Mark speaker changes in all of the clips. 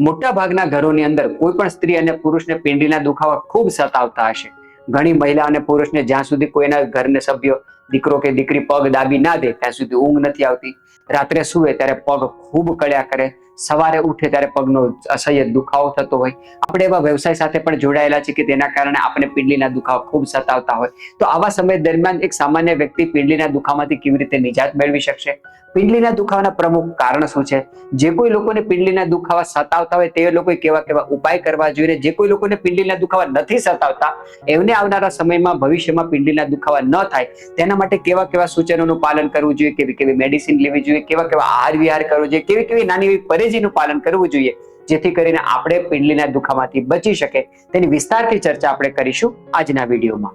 Speaker 1: મોટા ભાગના ઘરોની અંદર કોઈ પણ સ્ત્રી અને પુરુષને પિંડીના દુખાવા ખૂબ સતાવતા હશે. ઘણી મહિલા અને પુરુષને જ્યાં સુધી કોઈના ઘરના સભ્યો દીકરો કે દીકરી પગ દાબી ના દે, ત્યાં સુધી ઊંઘ નથી આવતી. રાત્રે સુવે ત્યારે પગ ખૂબ કળ્યા કરે. સવારે ઉઠે ત્યારે પગનો અસહ્ય દુખાવો થતો હોય. આપણે એવા વ્યવસાય સાથે પણ જોડાયેલા છે કે તેના કારણે આપણે પીંડલીના દુખાવો ખૂબ સતાવતા હોય. તો આવા સમય દરમિયાન એક સામાન્ય વ્યક્તિ પીંડલીના દુખાવામાંથી કેવી રીતે નિજાત મેળવી શકશે? પિંડલીના દુખાવાના પ્રમુખ કારણ શું છે? જે કોઈ લોકોને પીંડલીના દુખાવા સતાવતા હોય તે લોકોએ કેવા કેવા ઉપાય કરવા જોઈએ? જે કોઈ લોકોને પીંડલીના દુખાવા નથી સતાવતા, એમને આવનારા સમયમાં ભવિષ્યમાં પીંડલીના દુખાવા ન થાય, તેના માટે કેવા કેવા સૂચનોનું પાલન કરવું જોઈએ? કેવી કેવી મેડિસિન લેવી જોઈએ? કેવા કેવા આહાર વિહાર કરવો જોઈએ? કેવી કેવી નાની એવી પરેજીનું પાલન કરવું જોઈએ? જેથી કરીને આપણે પિંડલીના દુખામાંથી બચી શકે તેની વિસ્તારથી ચર્ચા આપણે કરીશું આજના વિડીયોમાં.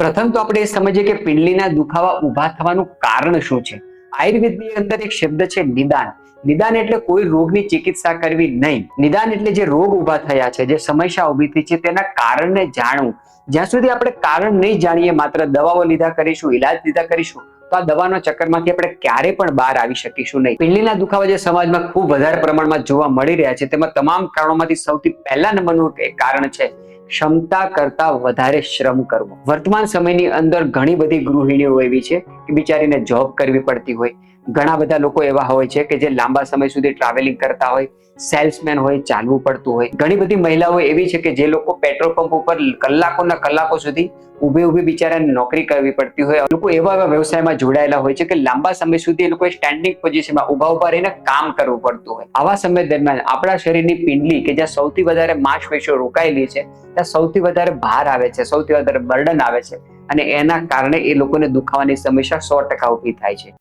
Speaker 1: પ્રથમ તો આપણે એ સમજીએ કે પિંડલીના દુખાવા ઊભા થવાનું કારણ શું છે? આયુર્વેદની અંદર એક શબ્દ છે નિદાન. નિદાન એટલે કોઈ રોગની ચિકિત્સા કરવી નહીં. નિદાન એટલે જે રોગ ઊભા થયા છે, જે સમસ્યા ઊભી થઈ છે, તેના કારણને જાણવું. જ્યાં સુધી આપણે કારણ નહીં જાણીએ, માત્ર દવાઓ લીધા કરીશું ઇલાજ લીધા કરીશું, તો આ દવાના ચક્કરમાંથી આપણે ક્યારે પણ બહાર આવી શકીશું નહીં. પિંડલીના દુખાવા જે સમાજમાં ખૂબ વધારે પ્રમાણમાં જોવા મળી રહ્યા છે, તેમાં તમામ કારણોમાંથી સૌથી પહેલા નંબરનું એક કારણ છે ક્ષમતા કરતા વધારે શ્રમ કરવો. વર્તમાન સમયની અંદર ઘણી બધી ગૃહિણીઓ એવી છે કે બિચારીને જોબ કરવી પડતી હોય ઘણા બધા લોકો એવા હોય છે કે જે લાંબા સમય સુધી ટ્રાવેલિંગ કરતા હોય સેલ્સમેન હોય, ચાલવું પડતું હોય. ઘણી બધી મહિલાઓ એવી છે કે જે લોકો પેટ્રોલ પંપ ઉપર કલાકોના કલાકો સુધી ઊભી ઊભી બિચારાને નોકરી કરવી પડતી હોય. લોકો એવા એવા વ્યવસાયમાં જોડાયેલા હોય છે કે લાંબા સમય સુધી એ લોકો સ્ટેન્ડિંગ પોઝિશનમાં ઊભા ઊભા રહીને કામ કરવું પડતું હોય. આવા સમય દરમિયાન આપણા શરીરની પિંડલી કે જ્યાં સૌથી વધારે માંસપેશીઓ રોકાયેલી છે, ત્યાં સૌથી વધારે ભાર આવે છે, સૌથી વધારે બર્ડન આવે છે અને એના કારણે એ લોકોને દુખાવાની સમસ્યા સો ટકા ઊભી થાય છે.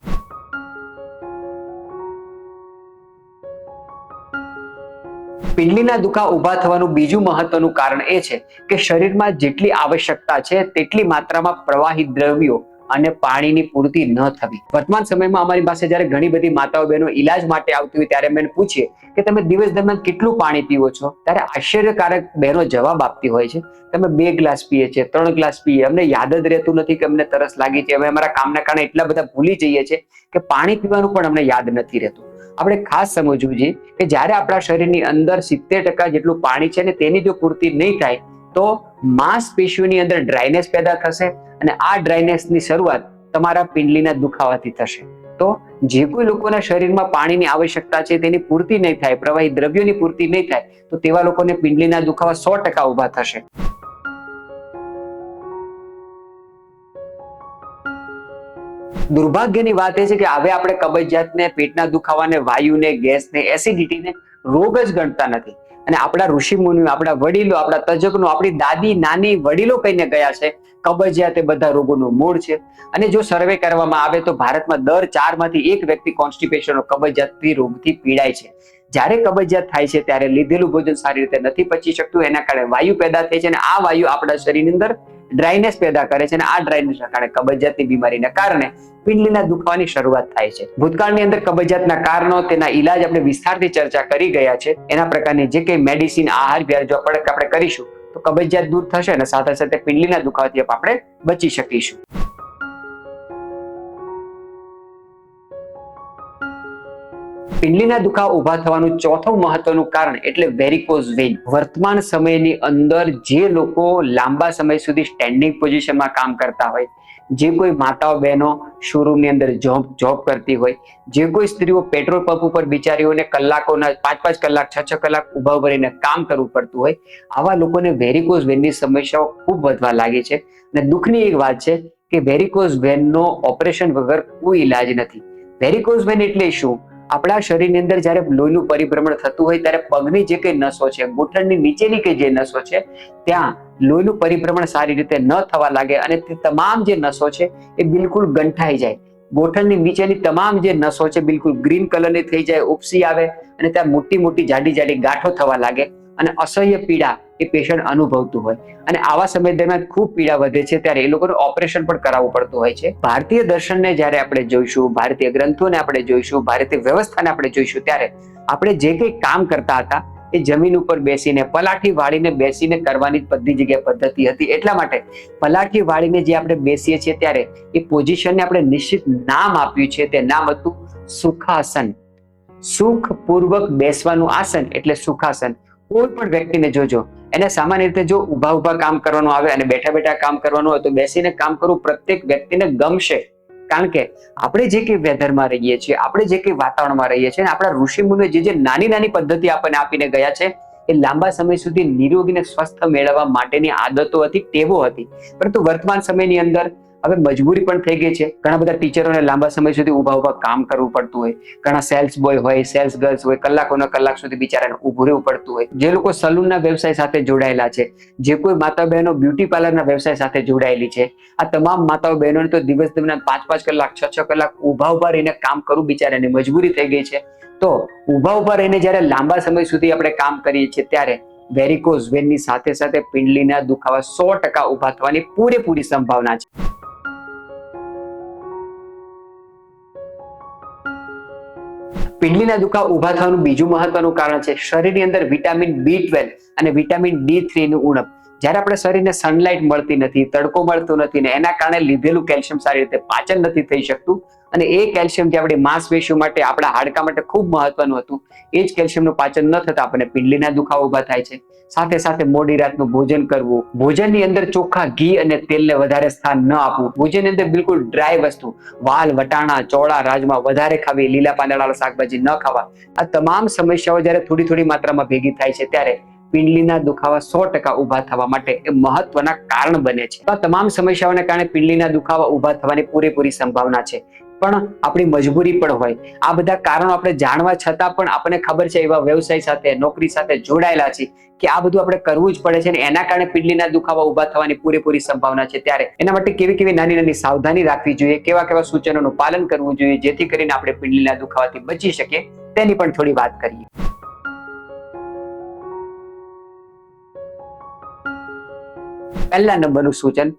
Speaker 1: પિંડલીના દુખા ઊભા થવાનું બીજું મહત્વનું કારણ એ છે કે શરીરમાં જેટલી આવશ્યકતા છે તેટલી માત્રામાં પ્રવાહી દ્રવ્યો અને પાણીની પૂર્તિ ન થવી. વર્તમાન સમયમાં અમારી પાસે જ્યારે ઘણી બધી માતાઓ બહેનો ઈલાજ માટે આવતી હોય ત્યારે મેં પૂછીએ કે તમે દિવસ દરમિયાન કેટલું પાણી પીવો છો? ત્યારે આશ્ચર્યકારક બહેનો જવાબ આપતી હોય છે, તમે બે ગ્લાસ પીએ છીએ ત્રણ ગ્લાસ પીએ, અમને યાદ જ રહેતું નથી કે અમને તરસ લાગી છે. અમે અમારા કામના કારણે એટલા બધા ભૂલી જઈએ છીએ કે પાણી પીવાનું પણ અમને યાદ નથી રહેતું. આપણે ખાસ સમજવું જોઈએ કે જ્યારે આપણા શરીરની અંદર સિત્તેર ટકા જેટલું પાણી છે ને તેની જો પૂર્તિ નહીં થાય, તો માંસપેશીઓની અંદર ડ્રાયનેસ પેદા થશે અને આ ડ્રાયનેસની શરૂઆત તમારા પિંડલીના દુખાવાથી થશે. તો જે કોઈ લોકોના શરીરમાં પાણીની આવશ્યકતા છે તેની પૂર્તિ નહીં થાય, પ્રવાહી દ્રવ્યોની પૂર્તિ નહીં થાય, તો તેવા લોકોને પિંડલીના દુખાવા સો ટકા ઊભા થશે. દુર્ભાગ્યની વાત એ છે કે હવે આપણે કબજિયાતને, પેટના દુખાવાને, વાયુને, ગેસને, એસિડિટીને રોગ જ ગણતા નથી. અને આપણા ઋષિ મુનિ આપણા વડીલો, આપણા તજજ્ઞો, આપણી દાદી, નાની, વડીલો કહીને ગયા છે, કબજિયાત એ બધા રોગોનું મૂળ છે. અને જો સર્વે કરવામાં આવે તો ભારતમાં દર ચારમાંથી એક વ્યક્તિ કોન્સ્ટિપેશન કબજિયાતથી રોગથી પીડાય છે. જ્યારે કબજિયાત થાય છે, ત્યારે લીધેલું ભોજન સારી રીતે નથી પચી શકતું. એના કારણે વાયુ પેદા થાય છે અને આ વાયુ આપણા શરીરની અંદર ડ્રાયનેસ પેદા કરે છે અને આ ડ્રાયનેસના કારણે કબજિયાતની બીમારીના કારણે પિંડલીના દુખાવાની શરૂઆત થાય છે. ભૂતકાળની અંદર કબજિયાતના કારણો, તેના ઈલાજ આપણે વિસ્તારથી ચર્ચા કરી ગયા છે. એના પ્રકારની જે કંઈ મેડિસિન આહાર વિહાર જો આપણે કરીશું, તો કબજિયાત દૂર થશે અને સાથે સાથે પિંડલીના દુખાવાથી આપણે બચી શકીશું. પિંડલીના દુખાવા ઊભા થવાનું ચોથું મહત્વનું કારણ એટલે વેરિકોઝ વેન વર્તમાન સમયની અંદર જે લોકો લાંબા સમય સુધી સ્ટેન્ડિંગ પોઝિશનમાં કામ કરતા હોય, જે કોઈ માતાઓ બહેનો શોરૂમની અંદર જોબ જોબ કરતી હોય, જે કોઈ સ્ત્રીઓ પેટ્રોલ પંપ ઉપર બિચારીઓને કલાકોના પાંચ પાંચ કલાક, છ છ કલાક ઊભા ભરીને કામ કરવું પડતું હોય, આવા લોકોને વેરિકોઝ વેનની સમસ્યાઓ ખૂબ વધવા લાગી છે. અને દુઃખની એક વાત છે કે વેરિકોઝ વેનનો ઓપરેશન વગર કોઈ ઈલાજ નથી. વેરિકોઝ વેન એટલે શું? આપણા શરીરની અંદર જ્યારે લોહીનું પરિભ્રમણ થતું હોય ત્યારે પગની જે કઈ નસો છે ઘૂંટણની નીચેની કઈ જે નસો છે, ત્યાં લોહીનું પરિભ્રમણ સારી રીતે ન થવા લાગે અને તે તમામ જે નસો છે એ બિલકુલ ગંઠાઈ જાય. ગોઠણની નીચેની તમામ જે નસો છે બિલકુલ ગ્રીન કલરની થઈ જાય, ઉપસી આવે અને ત્યાં મોટી મોટી જાડી જાડી ગાંઠો થવા લાગે. અને અસહ્ય પીડા એ પેશન્ટ અનુભવતું હોય. અને આવા સમય દરમિયાન ખૂબ પીડા વધે છે, ત્યારે એ લોકોનું ઓપરેશન પણ કરાવવું પડતું હોય છે. ભારતીય દર્શનને જ્યારે આપણે જોઈશું, ભારતીય ગ્રંથોને આપણે જોઈશું, ભારતીય વ્યવસ્થાને આપણે જોઈશું, ત્યારે આપણે જે કંઈ કામ કરતા હતા, એ જમીન ઉપર બેસીને, પલાઠી વાળીને બેસીને કરવાની બધી જગ્યાએ પદ્ધતિ હતી. એટલા માટે પલાઠી વાળીને જે આપણે બેસીએ છીએ ત્યારે એ પોઝિશનને આપણે નિશ્ચિત નામ આપ્યું છે. તે નામ હતું સુખાસન. સુખપૂર્વક બેસવાનું આસન એટલે સુખાસન. કોઈ પણ વ્યક્તિને જોજો. એને સામાન્ય રીતે જો ઊભા ઊભા કામ કરવાનું આવે, અને બેઠા બેઠા કામ કરવાનું હોય, તો બેસીને કામ કરવું પ્રત્યેક વ્યક્તિને ગમશે. કારણ કે આપણે જે કઈ વેધરમાં રહીએ છીએ, આપણે જે કઈ વાતાવરણમાં રહીએ છીએ આપણા ઋષિ મુનિઓ જે જે નાની નાની પદ્ધતિ આપણને આપીને ગયા છે, એ લાંબા સમય સુધી નિરોગી ને સ્વસ્થ મેળવવા માટેની આદતો હતી, ટેવો હતી. પરંતુ વર્તમાન સમયની અંદર હવે મજબૂરી પણ થઈ ગઈ છે. ઘણા બધા ટીચરોને લાંબા સમય સુધી ઊભા ઊભા કામ કરવું પડતું હોય. ઘણા સેલ્સ બોય હોય, સેલ્સ ગર્લ્સ હોય, કલાકોના કલાક સુધી બિચારાને ઊભું રહેવું પડતું હોય. જે લોકો સલૂનના વ્યવસાય સાથે જોડાયેલા છે, જે કોઈ માતા બહેનો બ્યુટી પાર્લરના વ્યવસાય સાથે જોડાયેલી છે, આ તમામ માતાઓ બહેનોને તો દિવસ દરમિયાન પાંચ પાંચ કલાક, છ છ કલાક ઊભા ઊભા રહીને કામ કરવું બિચારાને મજબૂરી થઈ ગઈ છે. તો ઊભા ઊભા રહીને જ્યારે લાંબા સમય સુધી આપણે કામ કરીએ છીએ ત્યારે વેરિકોઝ વેનની સાથે સાથે પિંડલીના દુખાવા સો ટકા ઊભા થવાની પૂરેપૂરી સંભાવના છે. પિંડલીના દુખાવા ઊભા થવાનું બીજું મહત્વનું કારણ છે. શરીરની અંદર વિટામિન બી ટ્વેલ્વ અને વિટામિન ડી થ્રી નું ઉણપ. જ્યારે આપણે શરીરને સનલાઇટ મળતી નથી, તડકો મળતો નથી ને એના કારણે લીધેલું કેલ્શિયમ સારી રીતે પાચન નથી થઈ શકતું અને એ કેલ્શિયમ જે આપણી માંસપેશીઓ માટે, આપણા હાડકા માટે ખૂબ મહત્વનું હતું. એ જ કેલ્શિયમનું પાચન ન થતા આપણને પિંડલીના દુખાવા ઊભા થાય છે. સાથે સાથે મોડી રાતનું ભોજન કરવું. ભોજનની અંદર ચોખ્ખા ઘી અને તેલને વધારે સ્થાન ન આપવું. ભોજનની અંદર બિલકુલ ડ્રાય વસ્તુ. વાલ, વટાણા, ચોળા, રાજમા વધારે ખાવી, લીલા પાંદડાવાળા શાકભાજી ન ખાવા. આ તમામ સમસ્યાઓ જ્યારે થોડી થોડી માત્રામાં ભેગી થાય છે, ત્યારે પિંડલીના દુખાવા સો ટકા ઊભા થવા માટે એ મહત્વના કારણ બને છે. આ તમામ સમસ્યાઓને કારણે પિંડલીના દુખાવા ઊભા થવાની પૂરેપૂરી સંભાવના છે. પણ આપણી મજબૂરી પણ હોય. આ બધા કારણો આપણે જાણવા છતાં પણ આપણને ખબર છે એવા વ્યવસાય સાથે, નોકરી સાથે જોડાયેલા છે કે આ બધું આપણે કરવું જ પડે છે અને એના કારણે પિંડલીના દુખાવા ઊભા થવાની પૂરેપૂરી સંભાવના છે ત્યારે. એના માટે કેવી કેવી નાની નાની સાવધાની રાખવી જોઈએ, કેવા કેવા સૂચનોનું પાલન કરવું જોઈએ જેથી કરીને આપણે પિંડલીના દુખાવાથી બચી શકીએ તેની પણ થોડી વાત કરીએ. પહેલા નંબરનું સૂચન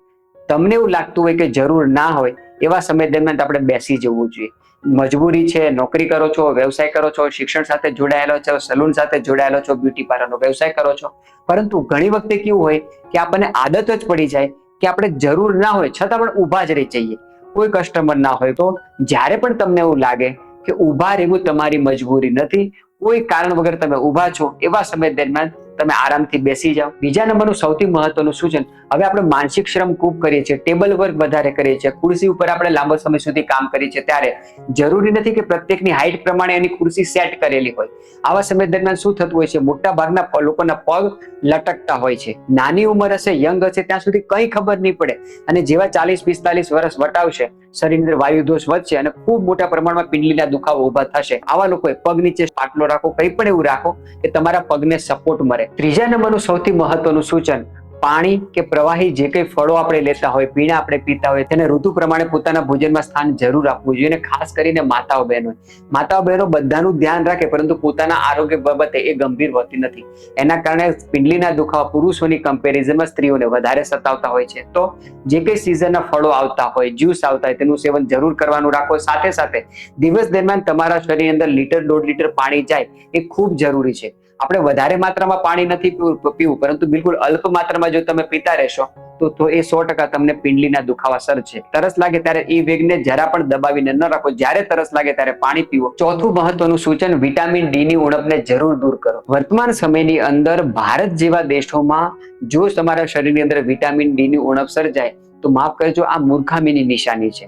Speaker 1: તમને એવું લાગતું હોય કે જરૂર ના હોય, એવા સમય દરમિયાન આપણે બેસી જવું જોઈએ. મજબૂરી છે, નોકરી કરો છો, વ્યવસાય કરો છો, શિક્ષણ સાથે જોડાયેલો છો, સલૂન સાથે જોડાયેલો છો, બ્યુટી પાર્લરનો વ્યવસાય કરો છો. પરંતુ ઘણી વખતે કેવું હોય કે આપણને આદત જ પડી જાય કે આપણે જરૂર ના હોય, છતાં પણ ઊભા જ રહી જઈએ. કોઈ કસ્ટમર ના હોય તો જ્યારે પણ તમને એવું લાગે કે ઊભા રહેવું તમારી મજબૂરી નથી, કોઈ કારણ વગર તમે ઊભા છો, એવા સમય દરમિયાન તમે આરામથી બેસી જાઓ. બીજા નંબરનું સૌથી મહત્વનું સૂચન હવે આપણે માનસિક શ્રમ ખૂબ કરીએ છીએ, ટેબલ વર્ક વધારે કરીએ છીએ, ખુરશી ઉપર આપણે લાંબો સમય સુધી કામ કરીએ છીએ. ત્યારે જરૂરી નથી કે પ્રત્યેકની હાઈટ પ્રમાણે એની ખુરશી સેટ કરેલી હોય. આવા સમય દરમિયાન શું થતું હોય છે? મોટા ભાગના લોકોના પગ લટકતા હોય છે. નાની ઉંમર હશે, યંગ હશે, ત્યાં સુધી કંઈ ખબર નહીં પડે. અને જેવા ચાલીસ, પિસ્તાલીસ વર્ષ વટાવશે શરીરની અંદર વાયુ દોષ વધશે અને ખૂબ મોટા પ્રમાણમાં પિંડલીના દુખાવો ઊભા થશે. આવા લોકોએ પગ નીચે પાટલો રાખો, કંઈ પણ એવું રાખો કે તમારા પગને સપોર્ટ મળે. ત્રીજા નંબરનું સૌથી મહત્વનું સૂચન, પાણી કે પ્રવાહી જે કંઈ ફળો આપણે લેતા હોય, પીણા આપણે પીતા હોય, તેને ઋતુ પ્રમાણે પોતાના ભોજનમાં સ્થાન જરૂર આપવું જોઈએ ખાસ કરીને માતાઓ બહેનો. માતાઓ બહેનો બધાનું ધ્યાન રાખે, પરંતુ પોતાના આરોગ્ય બાબતે એ ગંભીર હોતી નથી. એના કારણે પિંડલીના દુખાવા પુરુષોની કમ્પેરિઝનમાં સ્ત્રીઓને વધારે સતાવતા હોય છે. તો જે કંઈ સિઝનના ફળો આવતા હોય જ્યુસ આવતા હોય, તેનું સેવન જરૂર કરવાનું રાખો. સાથે સાથે દિવસ દરમિયાન તમારા શરીરની અંદર લીટર દોઢ લીટર પાણી જાય, એ ખૂબ જરૂરી છે. આપણે વધારે માત્રામાં પાણી નથી પીવું પરંતુ બિલકુલ અલ્પ માત્રામાં જો તમે પીતા રહેશો, તો તો એ સો ટકા તમને પિંડલીના દુખાવા સર્જશે તરસ લાગે ત્યારે એ વેગને જરા પણ દબાવીને ન રાખો. જ્યારે તરસ લાગે ત્યારે પાણી પીવો. ચોથું મહત્વનું સૂચન વિટામિન ડી ની ઉણપને જરૂર દૂર કરો. વર્તમાન સમયની અંદર ભારત જેવા દેશોમાં જો તમારા શરીરની અંદર વિટામિન ડી ની ઉણપ સર્જાય, તો માફ કરજો, આ મૂર્ખામીની નિશાની છે.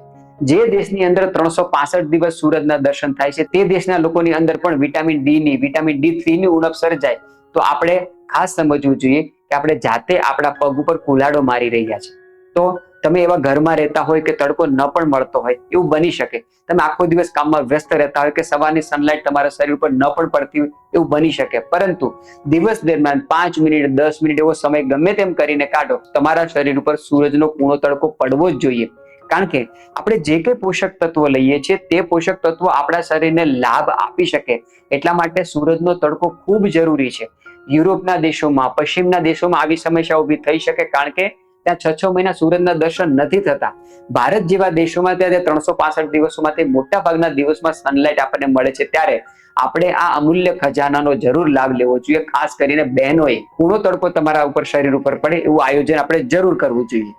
Speaker 1: જે દેશની અંદર ત્રણસો પાસઠ દિવસ સૂરજના દર્શન થાય છે, તે દેશના લોકોની અંદર પણ વિટામિન ડી ની વિટામિન ડી થ્રી ની ઉણપ સર્જાય. તો આપણે ખાસ સમજવું જોઈએ કે આપણે જાતે આપણા પગ ઉપર કુલાડો મારી રહ્યા છે. તો તમે એવા ઘરમાં રહેતા હોય કે તડકો ન પણ મળતો હોય, એવું બની શકે. તમે આખો દિવસ કામમાં વ્યસ્ત રહેતા હોય કે સવારની સનલાઇટ તમારા શરીર ઉપર ન પણ પડતી હોય, એવું બની શકે. પરંતુ દિવસ દરમિયાન પાંચ મિનિટ, દસ મિનિટ એવો સમય ગમે તેમ કરીને કાઢો, તમારા શરીર ઉપર સૂરજનો કૂણો તડકો પડવો જ જોઈએ. કારણ કે આપણે જે કંઈ પોષક તત્વો લઈએ છીએ, તે પોષક તત્વો આપણા શરીરને લાભ આપી શકે. એટલા માટે સૂરજનો તડકો ખૂબ જરૂરી છે. યુરોપના દેશોમાં, પશ્ચિમના દેશોમાં આવી સમસ્યા ઊભી થઈ શકે કારણ કે ત્યાં છ છ મહિના સૂરજના દર્શન નથી થતા. ભારત જેવા દેશોમાં ત્યાં ત્રણસો પાસઠ દિવસોમાંથી મોટા ભાગના દિવસમાં સનલાઇટ આપણને મળે છે. ત્યારે આપણે આ અમૂલ્ય ખજાનાનો જરૂર લાભ લેવો જોઈએ. ખાસ કરીને બહેનોએ કૂણો તડકો તમારા ઉપર, શરીર ઉપર પડે એવું આયોજન આપણે જરૂર કરવું જોઈએ.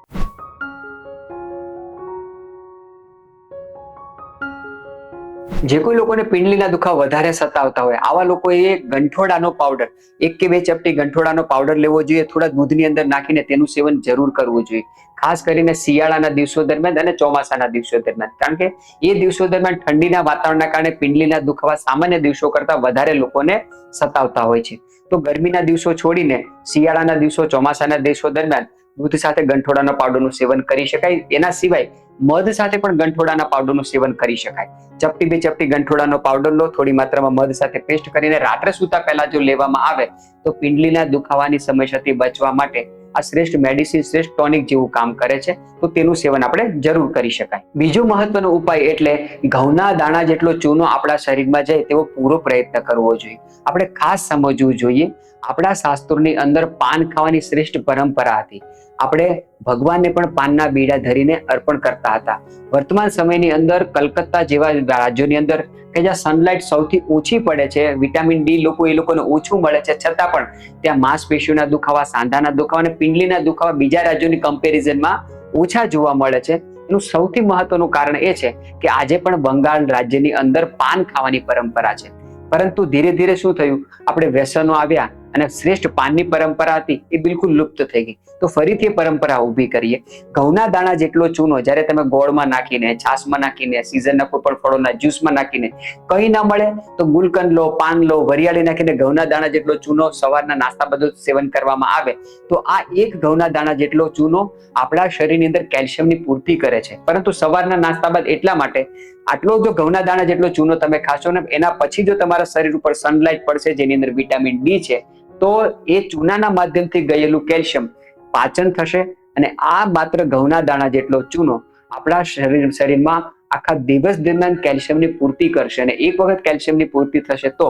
Speaker 1: જે કોઈ લોકોને પિંડલીના દુખાવા વધારે સતાવતા હોય, આવા લોકોએ ગંઠોડાનો પાવડર એક કે બે ચપટી ગંઠોડાનો પાવડર લેવો જોઈએ, થોડા દૂધની અંદર નાખીને તેનું સેવન જરૂર કરવું જોઈએ. ખાસ કરીને શિયાળાના દિવસો દરમિયાન અને ચોમાસાના દિવસો દરમિયાન. કારણ કે એ દિવસો દરમિયાન ઠંડીના વાતાવરણના કારણે પિંડલીના દુખાવા સામાન્ય દિવસો કરતા વધારે લોકોને સતાવતા હોય છે. તો ગરમીના દિવસો છોડીને શિયાળાના દિવસો, ચોમાસાના દિવસો દરમિયાન દૂધ સાથે ગંઠોડાના પાવડરનું સેવન કરી શકાય. એના સિવાય મધ સાથે પણ ગંઠોડાના પાવડરનું સેવન કરી શકાય. ચપટી બે ચપટી ગંઠોડાનો પાવડર લો, થોડી માત્રામાં મધ સાથે પેસ્ટ કરીને રાત્રે સૂતા પહેલા જો લેવામાં આવે તો પિંડલીના દુખાવાની સમસ્યાથી બચવા માટે આ શ્રેષ્ઠ મેડિસિન શ્રેષ્ઠ ટોનિક જેવું કામ કરે છે, તો તેનું સેવન આપણે જરૂર કરી શકાય. બીજો મહત્વનો ઉપાય એટલે ઘઉંના દાણા જેટલો ચૂનો આપણા શરીરમાં જાય તેવો પૂરો પ્રયત્ન કરવો જોઈએ. આપણે ખાસ સમજવું જોઈએ, આપણા શાસ્ત્રોની અંદર પાન ખાવાની શ્રેષ્ઠ પરંપરા હતી. આપણે ભગવાનને પણ પાનના બીડા ધરીને અર્પણ કરતા હતા. વર્તમાન સમયની અંદર કલકત્તા જેવા રાજ્યોની અંદર કે જ્યાં સનલાઇટ સૌથી ઓછી પડે છે વિટામિન ડી લોકો એ લોકોને ઓછું મળે છે. છતાં પણ ત્યાં માંસપેશીઓના દુખાવા, સાંધાના દુખાવા અને પિંડલીના દુખાવા બીજા રાજ્યોની કમ્પેરિઝનમાં ઓછા જોવા મળે છે. એનું સૌથી મહત્વનું કારણ એ છે કે આજે પણ બંગાળ રાજ્યની અંદર પાન ખાવાની પરંપરા છે. પરંતુ ધીરે ધીરે શું થયું? આપણે વ્યસનો આવ્યા અને શ્રેષ્ઠ પાનની પરંપરા હતી એ બિલકુલ લુપ્ત થઈ ગઈ. તો ફરીથી પરંપરા ઊભી કરીએ. ઘઉંના દાણા જેટલો ચૂનો, જ્યારે તમે ગોળમાં નાખીને, છાશમાં નાખીને સિઝનના કોઈ પણ ફળોના જ્યુસમાં નાખીને કંઈ ના મળે, તો ગુલકંદ લો, પાન લો, વરિયાળી નાખીને ઘઉંના દાણા જેટલો ચૂનો સવારના નાસ્તા બધું સેવન કરવામાં આવે, તો આ એક ઘઉંના દાણા જેટલો ચૂનો આપણા શરીરની અંદર કેલ્શિયમની પૂર્તિ કરે છે. પરંતુ સવારના નાસ્તા બાદ એટલા માટે, આટલો જો ઘઉંના દાણા જેટલો ચૂનો તમે ખાશો ને, એના પછી જો તમારા શરીર ઉપર સનલાઇટ પડશે, જેની અંદર વિટામિન ડી છે તો એ ચૂનાના માધ્યમથી ગયેલું કેલ્શિયમ પાચન થશે અને આ માત્ર ઘઉંના દાણા જેટલો ચૂનો આપણા શરીર શરીરમાં આખા દિવસ દરમિયાન કેલ્શિયમની પૂર્તિ કરશે અને એક વખત કેલ્શિયમની પૂર્તિ થશે તો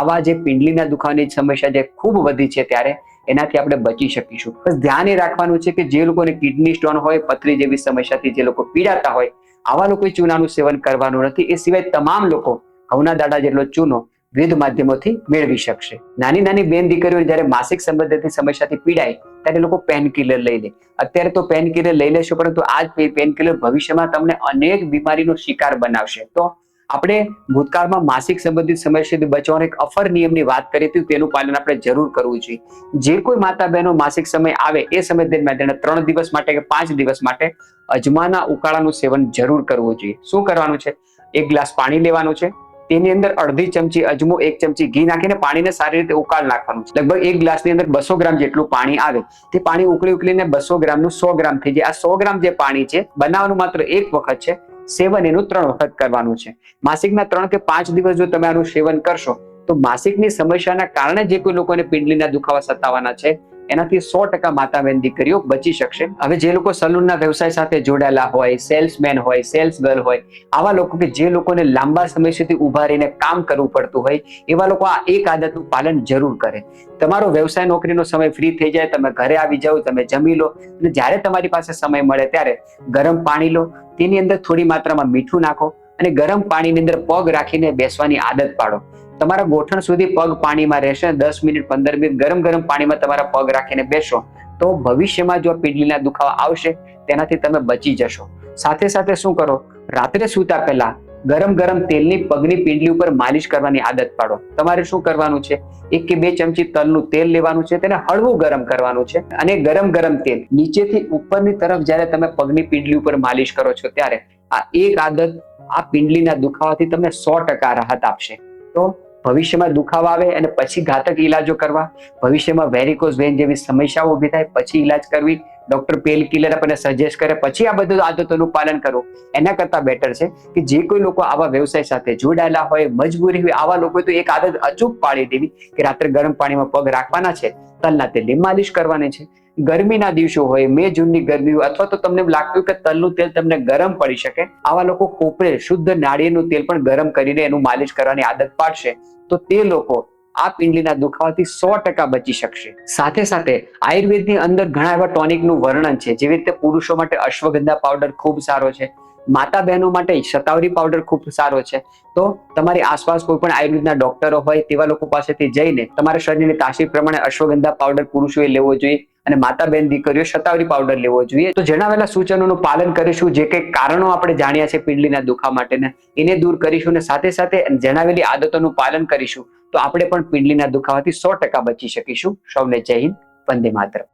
Speaker 1: આવા જે પિંડલીના દુખાવાની સમસ્યા જે ખૂબ વધી છે ત્યારે એનાથી આપણે બચી શકીશું. બસ ધ્યાન એ રાખવાનું છે કે જે લોકોને કિડની સ્ટોન હોય, પથરી જેવી સમસ્યાથી જે લોકો પીડાતા હોય, આવા લોકોએ ચૂનાનું સેવન કરવાનું નથી. એ સિવાય તમામ લોકો ઘઉંના દાડા જેટલો ચૂનો વિવિધ માધ્યમોથી મેળવી શકશે. નાની નાની બેન દીકરીઓ જ્યારે માસિક સંબંધિત સમસ્યાથી પીડાય, ત્યારે લોકો પેન કિલર લઈ લે. અત્યારે તો પેન કિલર લઈ લેશો, પરંતુ આ જ પેન કિલર ભવિષ્યમાં તમને અનેક બીમારીનો શિકાર બનાવશે. તો આપણે ભૂતકાળમાં માસિક સંબંધિત સમસ્યાથી બચવાનો એક અફર નિયમની વાત કરી હતી, તેનું પાલન આપણે જરૂર કરવું જોઈએ. જે કોઈ માતા બહેનો માસિક સમય આવે, એ સમય દરમિયાન તેને ત્રણ દિવસ માટે કે પાંચ દિવસ માટે અજમાના ઉકાળાનું સેવન જરૂર કરવું જોઈએ. શું કરવાનું છે? એક ગ્લાસ પાણી લેવાનું છે. તેની અંદર અડધી ચમચી અજમો, એક ચમચી ઘી નાખીને પાણીને સારી રીતે ઉકાળ નાખવાનું છે. લગભગ એક ગ્લાસની અંદર બસો ગ્રામ જેટલું પાણી આવે. તે પાણી ઉકળી ઉકળીને બસો ગ્રામનું સો ગ્રામ થઈ જાય. આ સો ગ્રામ જે પાણી છે, બનાવવાનું માત્ર એક વખત છે. સેવન એનું ત્રણ વખત કરવાનું છે. માસિકના ત્રણ કે પાંચ દિવસ જો તમે આનું સેવન કરશો, તો માસિકની સમસ્યાના કારણે જે કોઈ લોકોને પિંડલીના દુખાવા સતાવાના છે એનાથી સો ટકા માતા બેન દીકરીઓ બચી શકશે. હવે જે લોકો સલૂનના વ્યવસાય સાથે જોડાયેલા હોય, સેલ્સમેન હોય, સેલ્સ ગર્લ હોય, આવા લોકો કે જે લોકોને લાંબા સમય સુધી ઊભા રહીને કામ કરવું પડતું હોય, એવા લોકો આ એક આદતનું પાલન જરૂર કરે. તમારો વ્યવસાય નોકરીનો સમય ફ્રી થઈ જાય, તમે ઘરે આવી જાઓ, તમે જમી લો, અને જ્યારે તમારી પાસે સમય મળે ત્યારે ગરમ પાણી લો, તેની અંદર થોડી માત્રામાં મીઠું નાખો અને ગરમ પાણીની અંદર પગ રાખીને બેસવાની આદત પાડો. તમારા ગોઠણ સુધી પગ પાણીમાં રહેશે. દસ મિનિટ, પંદર મિનિટ ગરમ ગરમ પાણીમાં તમારા પગ રાખીને બેસો. તો ભવિષ્યમાં જો પીડલીના દુખાવા આવશે, તેનાથી તમે બચી જશો. સાથે સાથે શું કરો? રાત્રે સૂતા પહેલા ગરમ ગરમ તેલની પગની પીંડલી ઉપર માલિશ કરવાની આદત પાડો. તમારે શું કરવાનું છે? એક કે બે ચમચી તલનું તેલ લેવાનું છે, તેને હળવું ગરમ કરવાનું છે અને ગરમ ગરમ તેલ નીચેથી ઉપરની તરફ જ્યારે તમે પગની પીંડલી ઉપર માલિશ કરો છો ત્યારે આ એક આદત આ પીંડલીના દુખાવાથી તમને સો ટકા રાહત આપશે. તો ભવિષ્યમાં દુખાવા આવે અને પછી ઘાતક ઈલાજો કરવા. ભવિષ્યમાં વેરિકોઝ વેન જેવી સમસ્યાઓ ઊભી થાય, પછી ઈલાજ કરવી. ડોક્ટર પેલ કિલર આપણને સજેસ્ટ કરે, પછી આ બધું આદતોનું પાલન કરવું. એના કરતા બેટર છે કે જે કોઈ લોકો આવા વ્યવસાય સાથે જોડાયેલા હોય, મજબૂરી હોય, આવા લોકો તો એક આદત અચૂક પાડી દેવી કે રાત્રે ગરમ પાણીમાં પગ રાખવાના છે, તલના તેલની માલિશ કરવાની છે. ગરમીના દિવસો હોય, મે જૂનની ગરમી હોય, અથવા તો તમને લાગતું કે તલનું તેલ તમને ગરમ પડી શકે, આવા લોકો કોપરે શુદ્ધ નાળિયેરનું તેલ પણ ગરમ કરીને એનું માલિશ કરવાની આદત પાડશે. તો તે લોકો આ પિંડલીના દુખાવાથી સો ટકા બચી શકશે. સાથે સાથે આયુર્વેદની અંદર ઘણા એવા ટોનિકનું વર્ણન છે. જેવી રીતે પુરુષો માટે અશ્વગંધા પાવડર ખૂબ સારો છે. માતા બહેનો માટે શતાવરી પાવડર ખૂબ સારો છે. તો તમારી આસપાસ કોઈ પણ આયુર્વેદના ડોક્ટરો હોય તેવા લોકો પાસેથી જઈને તમારા શરીરની તાસીર પ્રમાણે અશ્વગંધા પાવડર પુરુષોએ લેવો જોઈએ. અને માતા બહેન દીકરીઓ શતાવરી પાવડર લેવો જોઈએ. તો જણાવેલા સૂચનોનું પાલન કરીશું, જે કંઈ કારણો આપણે જાણ્યા છે પીડલીના દુખા માટેના, એને દૂર કરીશું અને સાથે સાથે જણાવેલી આદતોનું પાલન કરીશું. તો આપણે પણ પિંડલીના દુખાવાથી સો ટકા બચી શકીશું. સૌને જય હિન્દ, વંદે માતરમ.